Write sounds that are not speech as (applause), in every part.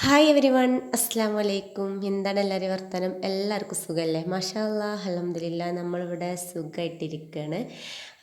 Hi every one അസ്സാം വലൈക്കും എന്താണ് എല്ലാവരും വർത്തനം? എല്ലാവർക്കും സുഖമല്ലേ മാഷാ അല്ലാ അലഹമില്ല നമ്മളിവിടെ സുഖമായിട്ടിരിക്കുകയാണ്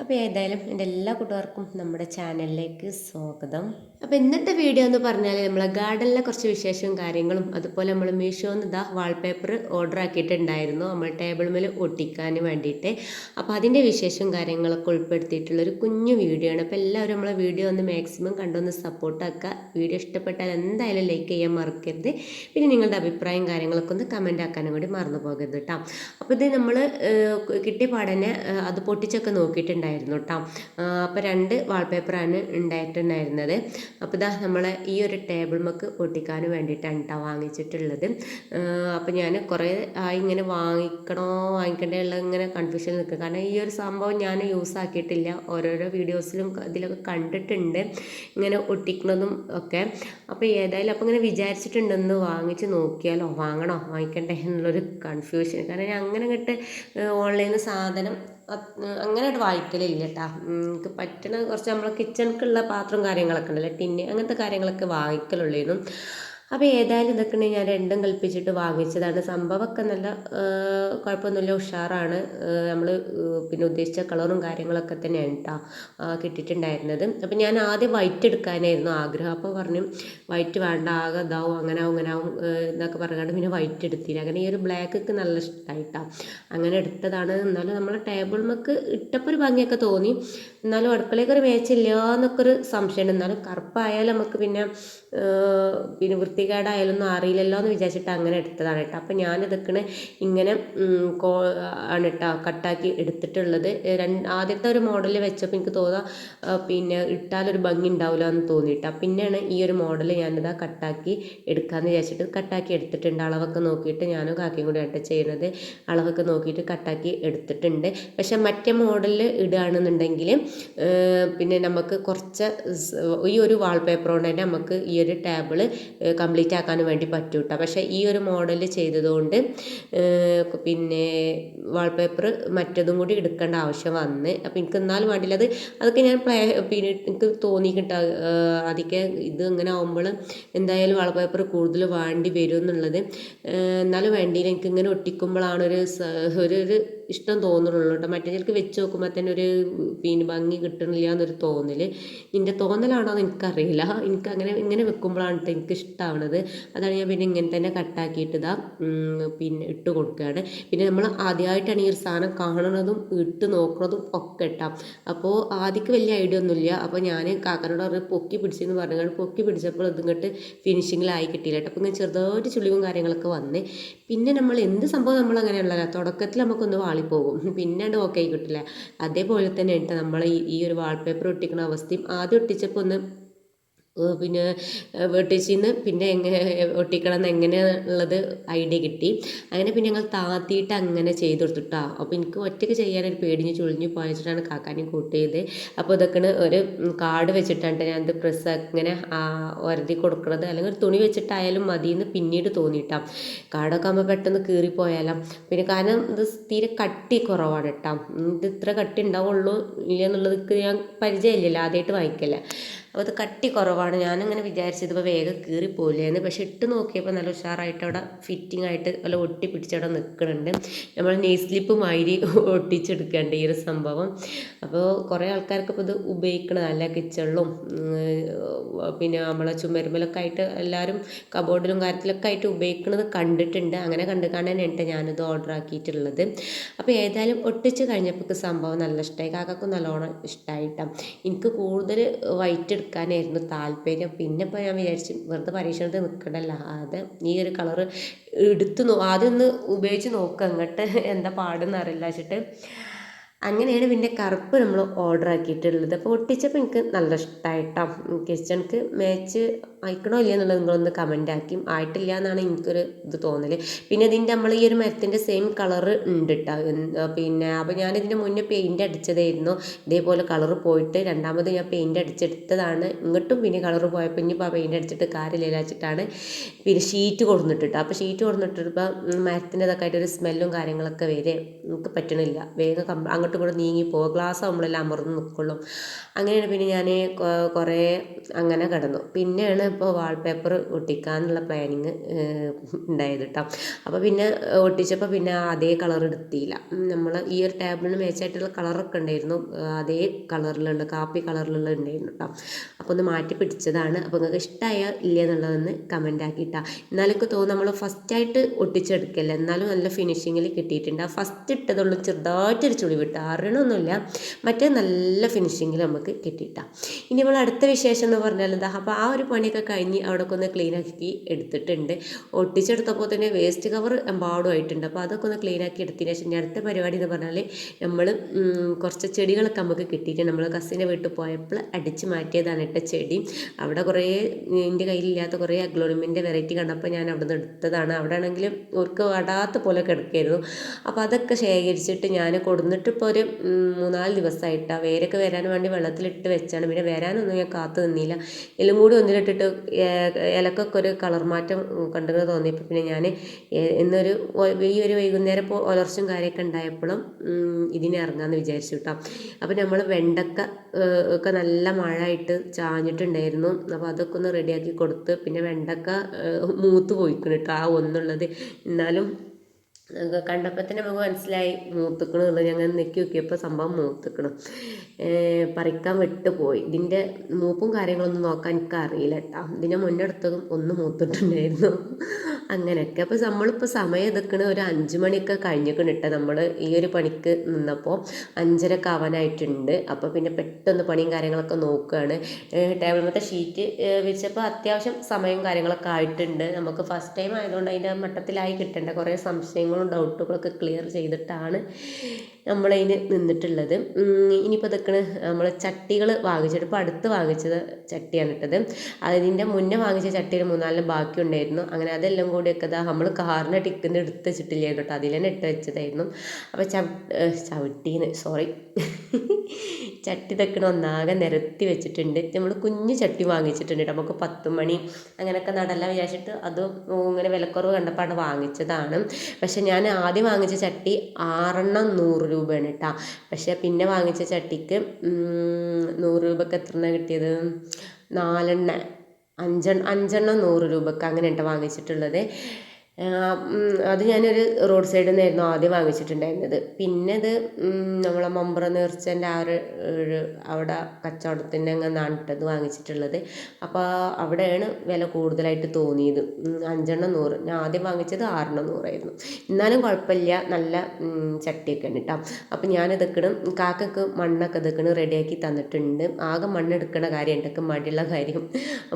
അപ്പോൾ ഏതായാലും എന്റെ എല്ലാ കൂട്ടുകാർക്കും നമ്മുടെ ചാനലിലേക്ക് സ്വാഗതം. അപ്പോൾ ഇന്നത്തെ വീഡിയോ എന്ന് പറഞ്ഞാൽ നമ്മളെ ഗാർഡനിലെ കുറച്ച് വിശേഷവും കാര്യങ്ങളും അതുപോലെ നമ്മൾ മീഷോന്ന് ഇതാ വാൾപേപ്പർ ഓർഡർ ആക്കിയിട്ടുണ്ടായിരുന്നു. നമ്മൾ ടേബിൾ മേൽ ഒട്ടിക്കാൻ വേണ്ടിയിട്ട്. അപ്പോൾ അതിന്റെ വിശേഷവും കാര്യങ്ങളൊക്കെ ഉൾപ്പെടുത്തിയിട്ടുള്ളൊരു കുഞ്ഞു വീഡിയോ ആണ്. അപ്പോൾ എല്ലാവരും നമ്മളെ വീഡിയോ ഒന്ന് മാക്സിമം കണ്ടൊന്ന് സപ്പോർട്ടാക്കുക വീഡിയോ ഇഷ്ടപ്പെട്ടാൽ എന്തായാലും ലൈക്ക് ചെയ്യാൻ മറക്കരുത്. പിന്നെ നിങ്ങളുടെ അഭിപ്രായം കാര്യങ്ങളൊക്കെ ഒന്ന് കമന്റ് ആക്കാനും കൂടി മറന്നു പോകരുത് കേട്ടോ അപ്പോൾ ഇത് നമ്മൾ കിട്ടിയ പാടനെ അത് പൊട്ടിച്ചൊക്കെ നോക്കിയിട്ടുണ്ടായിരുന്നു. കേട്ടോ. അപ്പോൾ രണ്ട് വാൾപേപ്പറാണ് ഉണ്ടായിട്ടുണ്ടായിരുന്നത്. അപ്പോൾ ഇതാ നമ്മൾ ഈ ഒരു ടേബിൾ മക്ക് ഒട്ടിക്കാൻ വേണ്ടിയിട്ടാണ് കേട്ടോ വാങ്ങിച്ചിട്ടുള്ളത്. അപ്പോൾ ഞാൻ കുറേ ആയി ഇങ്ങനെ വാങ്ങിക്കണോ വാങ്ങിക്കണ്ടേ ഉള്ള ഇങ്ങനെ കൺഫ്യൂഷൻ നിൽക്കുക കാരണം ഈ ഒരു സംഭവം ഞാൻ യൂസ് ആക്കിയിട്ടില്ല. ഓരോരോ വീഡിയോസിലും ഇതിലൊക്കെ കണ്ടിട്ടുണ്ട്. ഇങ്ങനെ ഒട്ടിക്കണതും ഒക്കെ. അപ്പോൾ ഏതായാലും അപ്പോൾ ഇങ്ങനെ വിചാരിച്ചിട്ടുണ്ടെന്ന് വാങ്ങിച്ച് നോക്കിയാലോ വാങ്ങണോ വാങ്ങിക്കണ്ടേ എന്നുള്ളൊരു കൺഫ്യൂഷൻ കാരണം ഞാൻ അങ്ങനെ കിട്ട് ഓൺലൈനിൽ സാധനം അങ്ങനെയായിട്ട് വായിക്കലില്ല കേട്ടോ എനിക്ക് പറ്റണ കുറച്ച് നമ്മളെ കിച്ചണിക്കുള്ള പാത്രം കാര്യങ്ങളൊക്കെ ഉണ്ടല്ലോ ടിന്ന് അങ്ങനത്തെ കാര്യങ്ങളൊക്കെ വാങ്ങിക്കലുള്ളൂ അപ്പോൾ ഏതായാലും ഇതൊക്കെ ഞാൻ രണ്ടും കൽപ്പിച്ചിട്ട് വാങ്ങിച്ചതാണ്. സംഭവമൊക്കെ നല്ല കുഴപ്പമൊന്നുമില്ല ഉഷാറാണ്. നമ്മൾ പിന്നെ ഉദ്ദേശിച്ച കളറും കാര്യങ്ങളൊക്കെ തന്നെയാണ് കേട്ടോ കിട്ടിയിട്ടുണ്ടായിരുന്നത്. അപ്പോൾ ഞാൻ ആദ്യം വൈറ്റ് എടുക്കാനായിരുന്നു ആഗ്രഹം. അപ്പോൾ പറഞ്ഞു വൈറ്റ് വേണ്ട ആകെ ഇതാവും അങ്ങനെ ആവും ഇങ്ങനെ ആവും എന്നൊക്കെ പറഞ്ഞാണ്ട് പിന്നെ വൈറ്റ് എടുത്തില്ല. അങ്ങനെ ഈ ഒരു ബ്ലാക്കൊക്കെ നല്ല ഇഷ്ടമായിട്ടാണ് അങ്ങനെ എടുത്തതാണ്. എന്നാലും നമ്മളെ ടേബിൾ മക്ക് ഇട്ടപ്പോൾ ഒരു ഭംഗിയൊക്കെ തോന്നി. എന്നാലും അടുക്കളയൊക്കെ ഒരു മേച്ചില്ല എന്നൊക്കെ ഒരു സംശയമുണ്ട്. എന്നാലും കറുപ്പായാലും നമുക്ക് പിന്നെ പിന്നെ വൃത്തികേടായാലൊന്നും അറിയില്ലല്ലോ എന്ന് വിചാരിച്ചിട്ട് അങ്ങനെ എടുത്തതാണ് കേട്ടോ. അപ്പം ഞാനിതൊക്കെ ഇങ്ങനെ ഉം, കോ ആണ് കേട്ടോ കട്ടാക്കി എടുത്തിട്ടുള്ളത്. രണ്ട് ആദ്യത്തെ ഒരു മോഡൽ വെച്ചപ്പോൾ എനിക്ക് തോന്നാ ആ, പിന്നെ ഇട്ടാലൊരു ഭംഗി ഉണ്ടാവില്ല എന്ന് തോന്നിയിട്ടാ. പിന്നെയാണ് ഈ ഒരു മോഡൽ ഞാനിതാ കട്ടാക്കി എടുക്കാമെന്ന് വിചാരിച്ചിട്ട് കട്ടാക്കി എടുത്തിട്ടുണ്ട്. അളവൊക്കെ നോക്കിയിട്ട് ഞാനും കാക്കയും കൂടി ആയിട്ട് ചെയ്യുന്നത്. അളവൊക്കെ നോക്കിയിട്ട് കട്ടാക്കി എടുത്തിട്ടുണ്ട്. പക്ഷെ മറ്റേ മോഡലിൽ ഇടുകയാണെന്നുണ്ടെങ്കിൽ പിന്നെ നമുക്ക് കുറച്ച് ഈ ഒരു വാൾപേപ്പർ കൊണ്ട് തന്നെ നമുക്ക് ഈ ഒരു ടേബിൾ കംപ്ലീറ്റ് ആക്കാൻ വേണ്ടി പറ്റും കേട്ടോ പക്ഷേ ഈ ഒരു മോഡൽ ചെയ്തതുകൊണ്ട് പിന്നെ വാൾപേപ്പർ മറ്റതും കൂടി എടുക്കേണ്ട ആവശ്യം വന്ന്. അപ്പോൾ എനിക്ക് എന്നാലും വേണ്ടില്ല. അത് അതൊക്കെ ഞാൻ പിന്നെ എനിക്ക് തോന്നി കിട്ടാ. അതൊക്കെ ഇത് ഇങ്ങനെ ആകുമ്പോൾ എന്തായാലും വാൾപേപ്പർ കൂടുതൽ വേണ്ടി വരും എന്നുള്ളത്. എന്നാലും വേണ്ടിയില്ല. എനിക്ക് ഇങ്ങനെ ഒട്ടിക്കുമ്പോഴാണ് ഒരു ഒരു ഇഷ്ടം തോന്നുള്ളൂ കേട്ടോ. മറ്റേ ചിലക്ക് വെച്ച് നോക്കുമ്പോൾ തന്നെ ഒരു പിന്നെ ഭംഗി കിട്ടണില്ല എന്നൊരു തോന്നൽ എന്റെ തോന്നലാണോ എന്ന് എനിക്കറിയില്ല. എനിക്ക് അങ്ങനെ ഇങ്ങനെ വെക്കുമ്പോഴാണ് കേട്ടോ എനിക്ക് ഇഷ്ടമാവണത് അതാണ് ഞാൻ പിന്നെ ഇങ്ങനെ തന്നെ കട്ടാക്കിയിട്ട് ഇതാ പിന്നെ ഇട്ട് കൊടുക്കുകയാണ് പിന്നെ നമ്മൾ ആദ്യമായിട്ടാണ് ഈ ഒരു സാധനം കാണണതും ഇട്ട് നോക്കുന്നതും ഒക്കെ ഇട്ടാം അപ്പോൾ ആദ്യക്ക് വലിയ ഐഡിയ ഒന്നുമില്ല. അപ്പോൾ ഞാൻ കാക്കനോട് പറഞ്ഞ് പൊക്കി പിടിച്ചെന്ന് പറഞ്ഞു. പൊക്കി പിടിച്ചപ്പോൾ ഇതിങ്ങോട്ട് ഫിനിഷിങ്ങിലായി കിട്ടിയില്ല കേട്ടോ അപ്പോൾ ഇങ്ങനെ ചെറുതായിട്ട് ചുളിവും കാര്യങ്ങളൊക്കെ വന്നേ. പിന്നെ നമ്മൾ എന്ത് സംഭവം നമ്മൾ അങ്ങനെയുള്ളതല്ല തുടക്കത്തിൽ നമുക്കൊന്ന് വാളിപ്പോകും (laughs) പിന്നീട് ഓക്കെ ആയി കിട്ടില്ല? അതേപോലെ തന്നെ ഇട്ട് നമ്മൾ ഈ ഒരു വാൾപേപ്പർ ഒട്ടിക്കുന്ന അവസ്ഥയും. ആദ്യം ഒട്ടിച്ചപ്പോൾ ഒന്ന് പിന്നെ വെട്ടിച്ചിന്ന് പിന്നെ എങ്ങനെ ഒട്ടിക്കണം എന്ന് എങ്ങനെയുള്ളത് ഐഡിയ കിട്ടി. അങ്ങനെ പിന്നെ ഞങ്ങൾ താത്തിയിട്ട് അങ്ങനെ ചെയ്ത് കൊടുത്തിട്ടാ. അപ്പോൾ എനിക്ക് ഒറ്റയ്ക്ക് ചെയ്യാനൊരു പേടിഞ്ഞ് ചുളിഞ്ഞ് പോയിച്ചിട്ടാണ് കൂട്ട് കൂട്ടിയത് അപ്പോൾ ഇതൊക്കെ ഒരു കാർഡ് വെച്ചിട്ടാണ് ഞാൻ ഇത് പ്രസ് ഇങ്ങനെ ഒരതി കൊടുക്കുന്നത് അല്ലെങ്കിൽ ഒരു തുണി വെച്ചിട്ടായാലും മതി എന്ന് പിന്നീട് തോന്നിയിട്ടാ. കാർഡൊക്കെ ആകുമ്പോൾ പെട്ടെന്ന് കീറിപ്പോയാലോ. പിന്നെ കാരണം ഇത് തീരെ കട്ടി കുറവാണ് കേട്ടോ ഇത് ഇത്ര കട്ടി ഉണ്ടാവുള്ളൂ ഇല്ല ഞാൻ പരിചയമില്ലല്ലോ. ആദ്യമായിട്ട് വാങ്ങിക്കല്ലേ അപ്പോൾ അത് കട്ടി കുറവാണ്. ഞാനിങ്ങനെ വിചാരിച്ചത് ഇപ്പോൾ വേഗം കീറിപ്പോയില്ലേന്ന് പക്ഷെ ഇട്ട് നോക്കിയപ്പോൾ നല്ല ഉഷാറായിട്ട് അവിടെ ഫിറ്റിംഗ് ആയിട്ട് നല്ല ഒട്ടി പിടിച്ചവിടെ നിൽക്കുന്നുണ്ട് നമ്മൾ നെയ് സ്ലിപ്പ് മാതിരി ഒട്ടിച്ചെടുക്കേണ്ട ഈ ഒരു സംഭവം. അപ്പോൾ കുറേ ആൾക്കാർക്ക് ഇപ്പോൾ ഇത് ഉപയോഗിക്കണം നല്ല കിച്ചണിലും പിന്നെ നമ്മളെ ചുമരുമലൊക്കെ ആയിട്ട് എല്ലാവരും കബോർഡിലും കാര്യത്തിലൊക്കെ ആയിട്ട് ഉപയോഗിക്കുന്നത് കണ്ടിട്ടുണ്ട്. അങ്ങനെ കണ്ടു കാണാൻ ഉണ്ട് ഞാനിത് ഓർഡർ ആക്കിയിട്ടുള്ളത്. അപ്പോൾ ഏതായാലും ഒട്ടിച്ച് കഴിഞ്ഞപ്പോൾ സംഭവം നല്ല ഇഷ്ടമായി കാക്കും നല്ലോണം ഇഷ്ടമായിട്ടാണ് എനിക്ക് കൂടുതൽ വൈറ്റ് എടുക്കാനായിരുന്നു താല്പര്യം. പിന്നെ ഇപ്പോൾ ഞാൻ വിചാരിച്ചു വെറുതെ പരീക്ഷണത്തിൽ നിൽക്കണ്ടല്ല. അത് ഈ ഒരു കളർ എടുത്ത് നോ ആദ്യം ഒന്ന് ഉപയോഗിച്ച് നോക്കുക അങ്ങോട്ട് എന്താ പാടെന്ന് അറിയില്ല വെച്ചിട്ട്. അങ്ങനെയാണ് പിന്നെ കറുപ്പ് നമ്മൾ ഓർഡർ ആക്കിയിട്ടുള്ളത്. അപ്പോൾ ഒട്ടിച്ചപ്പോൾ എനിക്ക് നല്ല ഇഷ്ടമായിട്ടോ കിച്ചണിക്ക് മാച്ച് അയക്കണോ ഇല്ല എന്നുള്ളത് നിങ്ങളൊന്ന് കമന്റ് ആക്കി. ആയിട്ടില്ല എന്നാണ് എനിക്കൊരു ഇത് തോന്നൽ പിന്നെ ഇതിന്റെ നമ്മൾ ഈ ഒരു മരത്തിന്റെ സെയിം കളറ് ഉണ്ട് കേട്ടോ പിന്നെ അപ്പോൾ ഞാൻ ഇതിന്റെ മുന്നേ പെയിന്റ് അടിച്ചതായിരുന്നു. ഇതേപോലെ കളറ് പോയിട്ട് രണ്ടാമത് ഞാൻ പെയിന്റ് അടിച്ചെടുത്തതാണ്. ഇങ്ങോട്ടും പിന്നെ കളറ് പോയപ്പോൾ ഇനിയിപ്പോൾ ആ പെയിന്റ് അടിച്ചിട്ട് കാര്യമില്ല പിന്നെ ഷീറ്റ് കൊടുന്നിട്ടിട്ട് അപ്പോൾ ഷീറ്റ് കൊടുന്നിട്ടിപ്പോൾ മരത്തിന്റെതൊക്കെ ആയിട്ടൊരു സ്മെല്ലും കാര്യങ്ങളൊക്കെ വരെ. നമുക്ക് പറ്റണില്ല. വേഗം അങ്ങോട്ടും ഇങ്ങോട്ടും നീങ്ങി പോകുക ഗ്ലാസ് നമ്മളെല്ലാം അമർന്ന് നിൽക്കുള്ളൂ. അങ്ങനെയാണ് പിന്നെ ഞാൻ കുറേ അങ്ങനെ കിടന്നു. പിന്നെയാണ് ഇപ്പോൾ വാൾപേപ്പർ ഒട്ടിക്കാനുള്ള പ്ലാനിങ് ഉണ്ടായത് കേട്ടോ അപ്പോൾ പിന്നെ ഒട്ടിച്ചപ്പോൾ പിന്നെ അതേ കളർ എടുത്തില്ല. നമ്മൾ ഈ ഒരു ടേബിളിന് മേച്ചായിട്ടുള്ള കളറൊക്കെ ഉണ്ടായിരുന്നു. അതേ കളറിലുണ്ട് കാപ്പി കളറിലുള്ള ഉണ്ടായിരുന്നു കേട്ടോ അപ്പോൾ ഒന്ന് മാറ്റി പിടിച്ചതാണ്. അപ്പോൾ നിങ്ങൾക്ക് ഇഷ്ടമായ ഇല്ല എന്നുള്ളതൊന്ന് കമന്റ് ആക്കിയിട്ടാ. എന്നാലും എനിക്ക് തോന്നുന്നു നമ്മൾ ഫസ്റ്റായിട്ട് ഒട്ടിച്ചെടുക്കല്ല? എന്നാലും നല്ല ഫിനിഷിങ്ങിൽ കിട്ടിയിട്ടുണ്ട്. ആ ഫസ്റ്റ് ഇട്ടതുള്ളൂ ചെറുതായിട്ടൊരു ചുളി വിട്ട് മറ്റേ നല്ല ഫിനിഷിങ്ങിൽ നമുക്ക് കിട്ടിയിട്ടാണ് ഇനി നമ്മൾ അടുത്ത വിശേഷം എന്ന് പറഞ്ഞാൽ എന്താ അപ്പോൾ ആ ഒരു പണിയൊക്കെ കഴിഞ്ഞ് അവിടെ ഒന്ന് ക്ലീൻ ആക്കി എടുത്തിട്ടുണ്ട്. ഒട്ടിച്ചെടുത്തപ്പോൾ തന്നെ വേസ്റ്റ് കവർ എമ്പാടുമായിട്ടുണ്ട് അപ്പോൾ അതൊക്കെ ഒന്ന് ക്ലീനാക്കി എടുത്തതിന് ശേഷം അടുത്ത പരിപാടി എന്ന് പറഞ്ഞാൽ നമ്മൾ കുറച്ച് ചെടികളൊക്കെ നമുക്ക് കിട്ടിയിട്ട് നമ്മൾ കസിന്റെ വീട്ടിൽ പോയപ്പോൾ അടിച്ച് മാറ്റിയതാണ് ഇട്ട ചെടി. അവിടെ കുറേ എന്റെ കയ്യിലില്ലാത്ത കുറേ അഗ്ലോണിമിന്റെ വെറൈറ്റി കണ്ടപ്പോൾ ഞാൻ അവിടെ നിന്ന് എടുത്തതാണ്. അവിടെ ആണെങ്കിൽ അവർക്ക് വടാത്ത പോലെ കിടക്കായിരുന്നു. അപ്പോൾ അതൊക്കെ ശേഖരിച്ചിട്ട് ഞാൻ കൊടുന്നിട്ട് ഇപ്പോൾ ഒരു മൂന്നാൽ ദിവസമായിട്ടാണ് വേരൊക്കെ വരാൻ വേണ്ടി വെള്ളത്തിലിട്ട് വെച്ചാണ്. പിന്നെ വരാനൊന്നും ഞാൻ കാത്തു നിന്നില്ല. എല്ലാം കൂടി ഒന്നിലിട്ടിട്ട് ഇലക്കൊക്കെ ഒരു കളർ മാറ്റം കണ്ടെന്ന് തോന്നിയപ്പോൾ പിന്നെ ഞാൻ ഇന്നൊരു ഈ ഒരു വൈകുന്നേരം ഇപ്പോൾ ഒലർച്ചും കാര്യമൊക്കെ ഉണ്ടായപ്പോഴും ഇതിനെ ഇറങ്ങാമെന്ന് വിചാരിച്ചു കേട്ടോ അപ്പോൾ നമ്മൾ വെണ്ടക്ക ഒക്കെ നല്ല മഴ ആയിട്ട് ചാഞ്ഞിട്ടുണ്ടായിരുന്നു. അപ്പോൾ അതൊക്കെ ഒന്ന് റെഡിയാക്കി കൊടുത്ത് പിന്നെ വെണ്ടക്ക മൂത്ത് പോയിക്കണം കേട്ടോ ആ ഒന്നുള്ളത്. എന്നാലും കണ്ടപ്പോൾ തന്നെ നമുക്ക് മനസ്സിലായി. മൂത്തുക്കണം ഞങ്ങൾ നെക്കി നോക്കിയപ്പോൾ സംഭവം മൂത്തുക്കണം. പറിക്കാൻ വിട്ടുപോയി ഇതിന്റെ മൂപ്പും കാര്യങ്ങളൊന്നും നോക്കാൻ എനിക്ക് അറിയില്ല കേട്ടോ. ഇതിന്റെ മുന്നെടുത്തതും ഒന്ന് മൂത്തിട്ടുണ്ടായിരുന്നു. അങ്ങനെയൊക്കെ. അപ്പോൾ നമ്മളിപ്പോൾ സമയം എടുക്കണ ഒരു അഞ്ച് മണിയൊക്കെ കഴിഞ്ഞിരിക്കണം കേട്ടോ. നമ്മൾ ഈ ഒരു പണിക്ക് നിന്നപ്പോൾ അഞ്ചരക്ക് ആവാനായിട്ടുണ്ട്. അപ്പോൾ പിന്നെ പെട്ടെന്ന് പണിയും കാര്യങ്ങളൊക്കെ നോക്കുകയാണ് ടേബിൾ മറ്റേ ഷീറ്റ് വിരിച്ചപ്പോൾ അത്യാവശ്യം സമയവും കാര്യങ്ങളൊക്കെ ആയിട്ടുണ്ട്. നമുക്ക് ഫസ്റ്റ് ടൈം ആയതുകൊണ്ട് അതിന്റെ മട്ടത്തിലായി കിട്ടേണ്ട. കുറേ സംശയങ്ങളും ഡൗട്ടുകളൊക്കെ ക്ലിയർ ചെയ്തിട്ടാണ് നമ്മളതിന് നിന്നിട്ടുള്ളത്. ഇനിയിപ്പോൾ ഇതൊക്കെയാണ് നമ്മൾ ചട്ടികൾ വാങ്ങിച്ചിട്ട് ഇപ്പോൾ അടുത്ത് വാങ്ങിച്ചത് ചട്ടിയാണ് ഇട്ടത്. അതിന്റെ മുന്നേ വാങ്ങിച്ച ചട്ടിയിൽ മൂന്നാലും ബാക്കി ഉണ്ടായിരുന്നു. അങ്ങനെ അതെല്ലാം കൂടിയൊക്കെ ഇതാ നമ്മൾ കാറിനെ ടിക്കുന്ന എടുത്ത് വെച്ചിട്ടില്ലായിരുന്നു കേട്ടോ. അതിൽ തന്നെ ഇട്ട് വെച്ചതായിരുന്നു. അപ്പോൾ ചവിട്ട് ചവിട്ടീന്ന്. സോറി. (laughs) ചട്ടി തെക്കണ ഒന്നാകെ നിരത്തി വെച്ചിട്ടുണ്ട്. നമ്മൾ കുഞ്ഞു ചട്ടി വാങ്ങിച്ചിട്ടുണ്ട് നമുക്ക് പത്ത് മണി അങ്ങനെയൊക്കെ നടല്ല വിചാരിച്ചിട്ട് അത് ഇങ്ങനെ വിലക്കുറവ് കണ്ടപ്പോൾ അവിടെ വാങ്ങിച്ചതാണ്. പക്ഷെ ഞാൻ ആദ്യം വാങ്ങിച്ച ചട്ടി ആറെണ്ണം നൂറ് രൂപയാണ് കേട്ടോ പക്ഷെ പിന്നെ വാങ്ങിച്ച ചട്ടിക്ക് നൂറ് രൂപക്ക് എത്ര കിട്ടിയത്? നാലെണ്ണ അഞ്ചെണ്ണം അഞ്ചെണ്ണം നൂറ് രൂപക്ക് അങ്ങനെ കേട്ടോ വാങ്ങിച്ചിട്ടുള്ളത്. അത് ഞാനൊരു റോഡ് സൈഡിൽ നിന്നായിരുന്നു ആദ്യം വാങ്ങിച്ചിട്ടുണ്ടായിരുന്നത്. പിന്നെ അത് നമ്മളെ മമ്പ്ര നേർച്ചന്റെ ആ ഒരു അവിടെ കച്ചവടത്തിന്റെ അങ്ങ് നാട്ടത് വാങ്ങിച്ചിട്ടുള്ളത്. അപ്പോൾ അവിടെയാണ് വില കൂടുതലായിട്ട് തോന്നിയത്. അഞ്ചെണ്ണം നൂറ്. ഞാൻ ആദ്യം വാങ്ങിച്ചത് ആറെണ്ണം നൂറായിരുന്നു. എന്നാലും കുഴപ്പമില്ല. നല്ല ചട്ടിയൊക്കെ ഉണ്ട് കേട്ടോ അപ്പോൾ ഞാൻ ഇതൊക്കെയാണ് കാക്കക്ക് മണ്ണൊക്കെ ഇതൊക്കെ റെഡിയാക്കി തന്നിട്ടുണ്ട്. ആകെ മണ്ണ് എടുക്കണ കാര്യം എന്റെ മടിയുള്ള കാര്യം.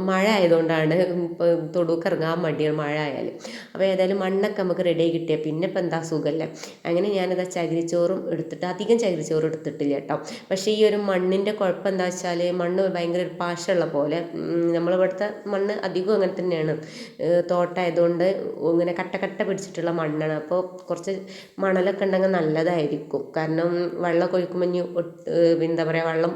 മഴ ആയതുകൊണ്ടാണ്. ഇപ്പോൾ തൊടുക്കിറങ്ങാൻ മടിയാണ് മഴ ആയാലും. അപ്പോൾ ഏതായാലും മണ്ണൊക്കെ നമുക്ക് റെഡി കിട്ടിയാൽ പിന്നെ ഇപ്പം എന്താ സുഖമല്ലേ അങ്ങനെ ഞാനിതാ ചകിരിച്ചോറും എടുത്തിട്ട് അധികം ചകിരിച്ചോറ് എടുത്തിട്ടില്ല കേട്ടോ. പക്ഷേ ഈ ഒരു മണ്ണിന്റെ കുഴപ്പം എന്താ വെച്ചാൽ മണ്ണ് ഭയങ്കര ഒരു പാശമുള്ള പോലെ നമ്മളിവിടുത്തെ മണ്ണ് അധികവും അങ്ങനെ തന്നെയാണ്. തോട്ടമായതുകൊണ്ട് ഇങ്ങനെ കട്ട കട്ട പിടിച്ചിട്ടുള്ള മണ്ണാണ്. അപ്പോൾ കുറച്ച് മണലൊക്കെ ഉണ്ടെങ്കിൽ നല്ലതായിരിക്കും. കാരണം വെള്ളം ഒഴിക്കുമ്പോൾ ഇനി എന്താ പറയുക വെള്ളം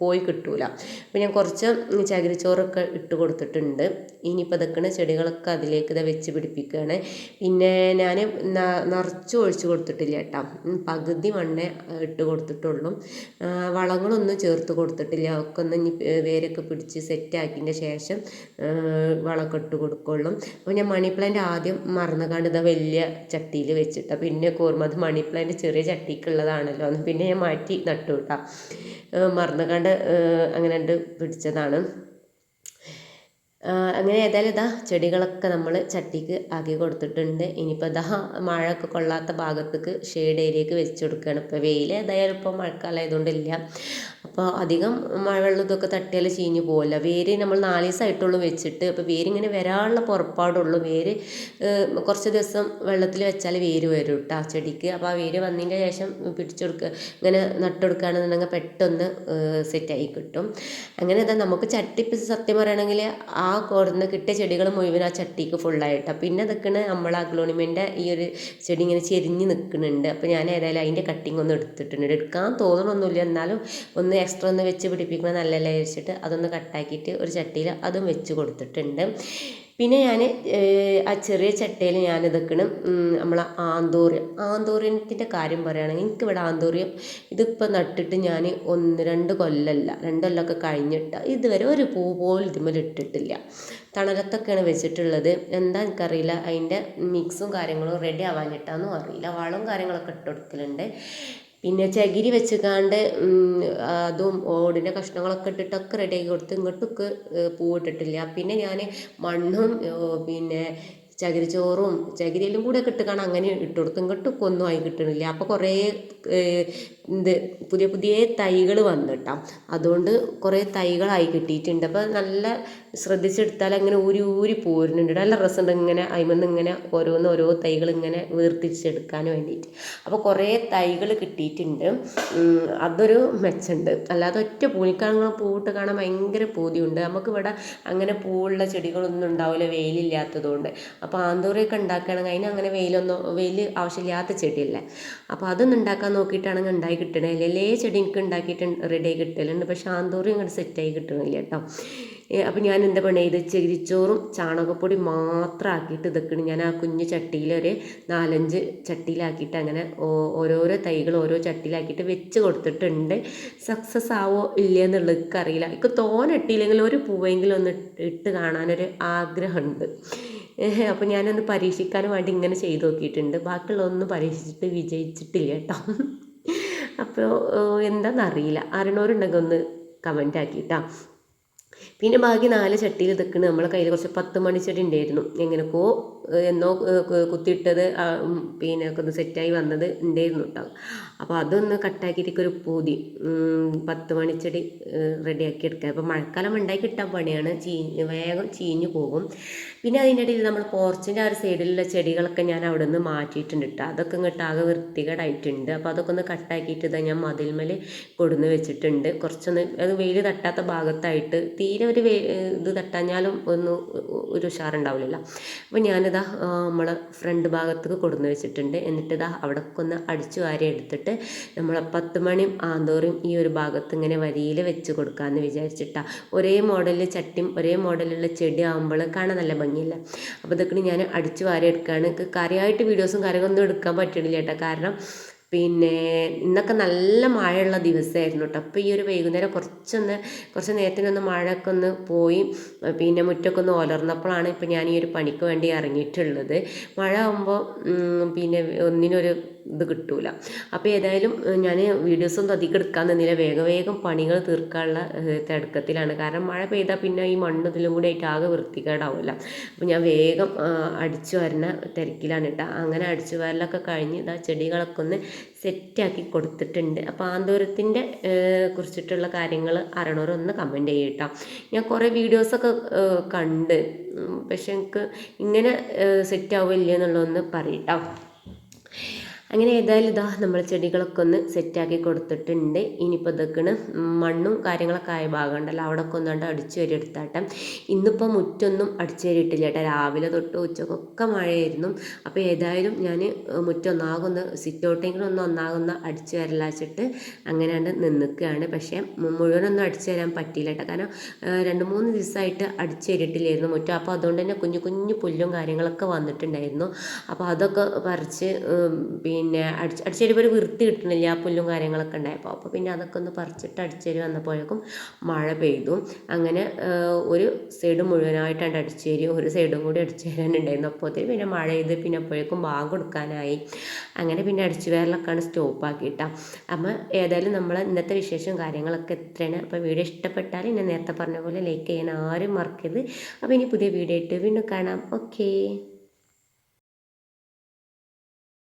പോയി കിട്ടൂല. അപ്പോൾ ഞാൻ കുറച്ച് ചകിരിച്ചോറൊക്കെ ഇട്ട് കൊടുത്തിട്ടുണ്ട്. ഇനിയിപ്പോൾ ഇതൊക്കെയാണ് ചെടികളൊക്കെ അതിലേക്ക് ഇതാ വെച്ച് പിടിപ്പിക്കുകയാണ് പിന്നെ ഞാൻ നിറച്ച് ഒഴിച്ച് കൊടുത്തിട്ടില്ല കേട്ടോ. പകുതി മണ്ണേ ഇട്ട് കൊടുത്തിട്ടുള്ളൂ. വളങ്ങളൊന്നും ചേർത്ത് കൊടുത്തിട്ടില്ല. ഒക്കെ ഒന്ന് ഇനി വേരൊക്കെ പിടിച്ച് സെറ്റാക്കിയതിന്റെ ശേഷം വളമൊക്കെ ഇട്ട് കൊടുക്കുള്ളൂ. അപ്പോൾ ഞാൻ മണി പ്ലാന്റ് ആദ്യം മറന്നുകാണ്ട് ഇതാ വലിയ ചട്ടിയിൽ വെച്ചിട്ടാണ് പിന്നെ ഓർമ്മ അത് മണി പ്ലാന്റ് ചെറിയ ചട്ടിക്കുള്ളതാണല്ലോ പിന്നെ ഞാൻ മാറ്റി നട്ടു കേട്ടോ. മറന്നുകാണ്ട് അങ്ങനെ ഉണ്ട് പിടിച്ചതാണ്. അങ്ങനെ ഏതായാലും ഇതാ ചെടികളൊക്കെ നമ്മൾ ചട്ടിക്ക് ആക്കി കൊടുത്തിട്ടുണ്ട്. ഇനിയിപ്പോൾ ഇതാ മഴയൊക്കെ കൊള്ളാത്ത ഭാഗത്തേക്ക് ഷെയ്ഡ് ഏരിയക്ക് വെച്ച് കൊടുക്കുകയാണ് ഇപ്പോൾ വെയിൽ ഏതായാലും ഇപ്പോൾ മഴക്കാലം ആയതുകൊണ്ടില്ല അപ്പോൾ അധികം മഴവെള്ളം ഇതൊക്കെ തട്ടിയാൽ ചീഞ്ഞ് പോകില്ല വേര് നമ്മൾ നാല് ദിവസമായിട്ടുള്ളൂ വെച്ചിട്ട് അപ്പോൾ വേരിങ്ങനെ വരാനുള്ള പുറപ്പാടുള്ളൂ. വേര് കുറച്ച് ദിവസം വെള്ളത്തിൽ വെച്ചാൽ വേര് വരും കേട്ടോ ആ ചെടിക്ക്. അപ്പോൾ ആ വേര് വന്നതിന്റെ ശേഷം പിടിച്ചെടുക്കുക ഇങ്ങനെ നട്ടെടുക്കുകയാണെന്നുണ്ടെങ്കിൽ പെട്ടെന്ന് സെറ്റായി കിട്ടും. അങ്ങനെ ഇതാ നമുക്ക് ചട്ടി സത്യം പറയുകയാണെങ്കിൽ ആ കുറന്ന് കിട്ടിയ ചെടികൾ മുഴുവൻ ആ ചട്ടിക്ക് ഫുള്ളായിട്ടാണ് പിന്നെ നിൽക്കുന്ന നമ്മൾ അഗ്ലോണിമെന്റെ ഈ ഒരു ചെടി ഇങ്ങനെ ചെരിഞ്ഞ് നിൽക്കുന്നുണ്ട് അപ്പോൾ ഞാൻ ഏതായാലും അതിന്റെ കട്ടിങ് ഒന്ന് എടുത്തിട്ടുണ്ട്. എടുക്കാൻ തോന്നണമൊന്നുമില്ല എന്നാലും ഒന്ന് എക്സ്ട്രാ ഒന്ന് വെച്ച് പിടിപ്പിക്കുമ്പോൾ നല്ല വിചാരിച്ചിട്ട് അതൊന്ന് കട്ടാക്കിയിട്ട് ഒരു ചട്ടിയിൽ അതും വെച്ച് കൊടുത്തിട്ടുണ്ട്. പിന്നെ ഞാൻ ആ ചെറിയ ചട്ടയിൽ ഞാൻ ഇതൊക്കെയാണ് നമ്മളെ ആന്തോറിയം. ആന്തോറിയത്തിന്റെ കാര്യം പറയുകയാണെങ്കിൽ എനിക്കിവിടെ ആന്തോറിയം ഇതിപ്പോൾ നട്ടിട്ട് ഞാൻ ഒന്ന് രണ്ട് കൊല്ലമല്ല രണ്ട് കൊല്ലമൊക്കെ കഴിഞ്ഞിട്ട് ഇതുവരെ ഒരു പൂ പോലും ഇതുമ്മൽ ഇട്ടിട്ടില്ല. തണലത്തൊക്കെയാണ് വെച്ചിട്ടുള്ളത്. എന്താ എനിക്കറിയില്ല അതിന്റെ മിക്സും കാര്യങ്ങളും റെഡി ആവാനിട്ടാന്നും അറിയില്ല. വളവും കാര്യങ്ങളൊക്കെ ഇട്ട് കൊടുക്കലുണ്ട്. പിന്നെ ചകിരി വെച്ചുകാണ്ട് അതും ഓടിന്റെ കഷ്ണങ്ങളൊക്കെ ഇട്ടിട്ടൊക്കെ റെഡിയാക്കി കൊടുത്ത് ഇങ്ങോട്ടൊക്കെ പൂവിട്ടിട്ടില്ല. പിന്നെ ഞാൻ മണ്ണും പിന്നെ ചകിരിച്ചോറും ചകിരിയെല്ലാം കൂടെ കിട്ടുകയാണ് അങ്ങനെ ഇട്ട് കൊടുത്തു ഇങ്ങോട്ട് ഒന്നും ആയി കിട്ടണില്ല. അപ്പോൾ കുറേ ഇത് പുതിയ പുതിയ തൈകൾ വന്നിട്ടാം. അതുകൊണ്ട് കുറേ തൈകളായി കിട്ടിയിട്ടുണ്ട്. അപ്പോൾ നല്ല ശ്രദ്ധിച്ചെടുത്താൽ അങ്ങനെ ഊരി ഊരി പോരുന്നുണ്ട്. നല്ല രസമുണ്ട് ഇങ്ങനെ അതിമെന്ന് ഇങ്ങനെ ഓരോന്ന് ഓരോ തൈകൾ ഇങ്ങനെ വേർതിരിച്ചെടുക്കാൻ വേണ്ടിയിട്ട്. അപ്പോൾ കുറേ തൈകൾ കിട്ടിയിട്ടുണ്ട്. അതൊരു മെച്ചമുണ്ട്. അല്ലാതെ ഒറ്റ പൂണിക്കാണങ്ങൾ പൂവിട്ട് കാണാൻ ഭയങ്കര പൂതിയുണ്ട്. നമുക്കിവിടെ അങ്ങനെ പൂവുള്ള ചെടികളൊന്നും ഉണ്ടാവില്ല വെയിലില്ലാത്തതുകൊണ്ട്. അപ്പോൾ ആന്തൂറിയൊക്കെ ഉണ്ടാക്കുകയാണെങ്കിൽ അതിന് അങ്ങനെ വെയിലൊന്നും വെയിൽ ആവശ്യമില്ലാത്ത ചെടിയല്ലേ? അപ്പോൾ അതൊന്നും ഉണ്ടാക്കാൻ നോക്കിയിട്ടാണെങ്കിൽ ഉണ്ടായി കിട്ടണേ. എല്ലാ ചെടി എനിക്ക് ഉണ്ടാക്കിയിട്ട് റെഡിയായി കിട്ടലുണ്ട്. പക്ഷേ ആന്തൂറി ഇങ്ങോട്ട് സെറ്റായി കിട്ടണില്ല കേട്ടോ. അപ്പോൾ ഞാൻ എന്താ പണി? ഇത് ചകിരിച്ചോറും ചാണകപ്പൊടി മാത്രം ആക്കിയിട്ട് ഇതൊക്കെയാണ് ഞാൻ ആ കുഞ്ഞു ചട്ടിയിൽ ഒരു നാലഞ്ച് ചട്ടിയിലാക്കിയിട്ട് അങ്ങനെ ഓരോരോ തൈകൾ ഓരോ ചട്ടിയിലാക്കിയിട്ട് വെച്ച് കൊടുത്തിട്ടുണ്ട്. സക്സസ് ആവോ ഇല്ല എന്നുള്ളത് എനിക്കറിയില്ല. എനിക്ക് തോനെട്ടിയില്ലെങ്കിൽ ഒരു പൂവെങ്കിലും ഒന്ന് ഇട്ട് കാണാനൊരു ആഗ്രഹമുണ്ട്. അപ്പോൾ ഞാനൊന്ന് പരീക്ഷിക്കാൻ വേണ്ടി ഇങ്ങനെ ചെയ്ത് നോക്കിയിട്ടുണ്ട്. ബാക്കിയുള്ളതൊന്നും പരീക്ഷിച്ചിട്ട് വിജയിച്ചിട്ടില്ല കേട്ടോ. അപ്പോൾ എന്താണെന്നറിയില്ല അറിയണവരുണ്ടെങ്കിൽ ഒന്ന് കമന്റ് ആക്കിയിട്ടാ. പിന്നെ ബാക്കി നാല് ചട്ടിയിൽ നിൽക്കുന്നത് നമ്മളെ കയ്യിൽ കുറച്ച് പത്ത് മണിച്ചെടി ഉണ്ടായിരുന്നു. എങ്ങനെക്കോ എന്നോ കുത്തിയിട്ടത് പിന്നെ ഒന്ന് സെറ്റായി വന്നത് ഉണ്ടായിരുന്നു കേട്ടോ. അപ്പോൾ അതൊന്ന് കട്ടാക്കിയിട്ട് ഒരു പൂതി പത്ത് മണിച്ചെടി റെഡിയാക്കി എടുക്കുക അപ്പോൾ മഴക്കാലം ഉണ്ടാക്കി കിട്ടാൻ പണിയാണ്. ചീഞ്ഞ് വേഗം ചീഞ്ഞു പോകും. പിന്നെ അതിന്റെ ഇടയിൽ നമ്മൾ പോർച്ചിന്റെ ആ ഒരു സൈഡിലുള്ള ചെടികളൊക്കെ ഞാൻ അവിടെ നിന്ന് മാറ്റിയിട്ടുണ്ട് കേട്ടോ അതൊക്കെ ഇങ്ങോട്ട് ആകെ വൃത്തികേടായിട്ടുണ്ട്. അപ്പോൾ അതൊക്കെ ഒന്ന് കട്ടാക്കിയിട്ട് ഇതാ ഞാൻ മതിൽമേൽ കൊടുന്ന് വെച്ചിട്ടുണ്ട്. കുറച്ചൊന്ന് അത് വെയിൽ തട്ടാത്ത ഭാഗത്തായിട്ട് തീരെ ഒരു ഇത് തട്ടാഞ്ഞാലും ഒന്ന് ഒരു ഉഷാറുണ്ടാവില്ല അപ്പോൾ ഞാനിതാ നമ്മളെ ഫ്രണ്ട് ഭാഗത്തേക്ക് കൊടുന്ന് വെച്ചിട്ടുണ്ട്. എന്നിട്ട് ഇതാ അവിടെ ഒന്ന് അടിച്ചു വാരി എടുത്തിട്ട് നമ്മളെ പത്ത് മണിയും ആന്തോറും ഈ ഒരു ഭാഗത്ത് ഇങ്ങനെ വരിയിൽ വെച്ച് കൊടുക്കാമെന്ന് വിചാരിച്ചിട്ടാണ് ഒരേ മോഡലിൽ ചട്ടിയും ഒരേ മോഡലുള്ള ചെടി ആകുമ്പോൾ കാണാൻ നല്ല ഭംഗിയില്ല അപ്പോൾ ഇതൊക്കെ ഞാൻ അടിച്ച് വാരി എടുക്കുകയാണ് കാര്യമായിട്ട് വീഡിയോസും കാര്യങ്ങളൊന്നും എടുക്കാൻ പറ്റണില്ല കേട്ടോ. കാരണം പിന്നെ ഇന്നൊക്കെ നല്ല മഴയുള്ള ദിവസമായിരുന്നു കേട്ടോ. അപ്പോൾ ഈ ഒരു വൈകുന്നേരം കുറച്ചൊന്ന് കുറച്ച് നേരത്തിനൊന്ന് മഴയൊക്കെ ഒന്ന് പോയി പിന്നെ മുറ്റൊക്കെ ഒന്ന് ഒലർന്നപ്പോഴാണ് ഇപ്പോൾ ഞാൻ ഈ ഒരു പണിക്ക് വേണ്ടി ഇറങ്ങിയിട്ടുള്ളത്. മഴ ആകുമ്പോൾ പിന്നെ ഒന്നിനൊരു ഇത് കിട്ടൂല. അപ്പോൾ ഏതായാലും ഞാൻ വീഡിയോസൊന്നും അധികം എടുക്കാൻ നിന്നില്ല. വേഗം വേഗം പണികൾ തീർക്കാനുള്ള തിടുക്കത്തിലാണ്. കാരണം മഴ പെയ്താൽ പിന്നെ ഈ മണ്ണ് ഇതിലും കൂടി ആയിട്ട് ആകെ വൃത്തികേടാവില്ല അപ്പോൾ ഞാൻ വേഗം അടിച്ചു വരുന്ന തിരക്കിലാണ് കേട്ടോ. അങ്ങനെ അടിച്ചു വരലൊക്കെ കഴിഞ്ഞ് ഇതാ ചെടികളൊക്കെ ഒന്ന് സെറ്റാക്കി കൊടുത്തിട്ടുണ്ട്. അപ്പോൾ ആന്തോരത്തിന്റെ കുറിച്ചിട്ടുള്ള കാര്യങ്ങൾ അറിയണവരൊന്ന് കമന്റ് ചെയ്യട്ടോ ഞാൻ കുറേ വീഡിയോസൊക്കെ കണ്ട് പക്ഷെ എനിക്ക് ഇങ്ങനെ സെറ്റ് ആവില്ല എന്നുള്ളതൊന്ന് പറയട്ടോ അങ്ങനെ ഏതായാലും ഇതാ നമ്മൾ ചെടികളൊക്കെ ഒന്ന് സെറ്റാക്കി കൊടുത്തിട്ടുണ്ട്. ഇനിയിപ്പോൾ ഇതൊക്കെയാണ് മണ്ണും കാര്യങ്ങളൊക്കെ ആയ ഭാഗം ഉണ്ടല്ലോ അവിടെ ഒക്കെ ഒന്നാണ്ട് അടിച്ചു വരി എടുത്താട്ടെ. ഇന്നിപ്പോൾ മുറ്റൊന്നും അടിച്ചു വരിയിട്ടില്ല കേട്ടോ. രാവിലെ തൊട്ട് ഉച്ചക്കൊക്കെ മഴയായിരുന്നു. അപ്പോൾ ഏതായാലും ഞാൻ മുറ്റൊന്നാകുന്ന സിറ്റ് ഔട്ടെങ്കിലും ഒന്ന് ഒന്നാകുന്ന അടിച്ചു വരലാച്ചിട്ട് അങ്ങനെയാണ് നിന്നിക്കുകയാണ് പക്ഷേ മുഴുവനൊന്നും അടിച്ചു തരാൻ പറ്റിയില്ല കേട്ടോ. കാരണം രണ്ട് മൂന്ന് ദിവസമായിട്ട് അടിച്ചു വരിയിട്ടില്ലായിരുന്നു മുറ്റം. അപ്പോൾ അതുകൊണ്ട് തന്നെ കുഞ്ഞു കുഞ്ഞു പുല്ലും കാര്യങ്ങളൊക്കെ വന്നിട്ടുണ്ടായിരുന്നു. അപ്പോൾ അതൊക്കെ പറിച്ച് പിന്നെ പിന്നെ അടിച്ച് അടിച്ചേരി ഒരു വൃത്തി കിട്ടണില്ല ആ പുല്ലും കാര്യങ്ങളൊക്കെ ഉണ്ടായപ്പോൾ അപ്പോൾ പിന്നെ അതൊക്കെ ഒന്ന് പറിച്ചിട്ട് അടിച്ചേരി വന്നപ്പോഴേക്കും മഴ പെയ്തു. അങ്ങനെ ഒരു സൈഡ് മുഴുവനായിട്ടാണ് അടിച്ചേരി ഒരു സൈഡും കൂടി അടിച്ചേരാനുണ്ടായിരുന്നു അപ്പോഴത്തേക്ക് പിന്നെ മഴ ചെയ്ത് പിന്നെ അപ്പോഴേക്കും ബാങ്ക് കൊടുക്കാനായി അങ്ങനെ പിന്നെ അടിച്ചു സ്റ്റോപ്പ് ആക്കിയിട്ടാണ് അപ്പം ഏതായാലും നമ്മൾ ഇന്നത്തെ വിശേഷം കാര്യങ്ങളൊക്കെ എത്രയാണ് അപ്പോൾ വീഡിയോ ഇഷ്ടപ്പെട്ടാൽ എന്നെ നേരത്തെ പറഞ്ഞ പോലെ ലൈക്ക് ചെയ്യാൻ ആരും മറക്കരുത്. അപ്പോൾ ഇനി പുതിയ വീഡിയോ ആയിട്ട് വീണ്ടും കാണാം. ഓക്കേ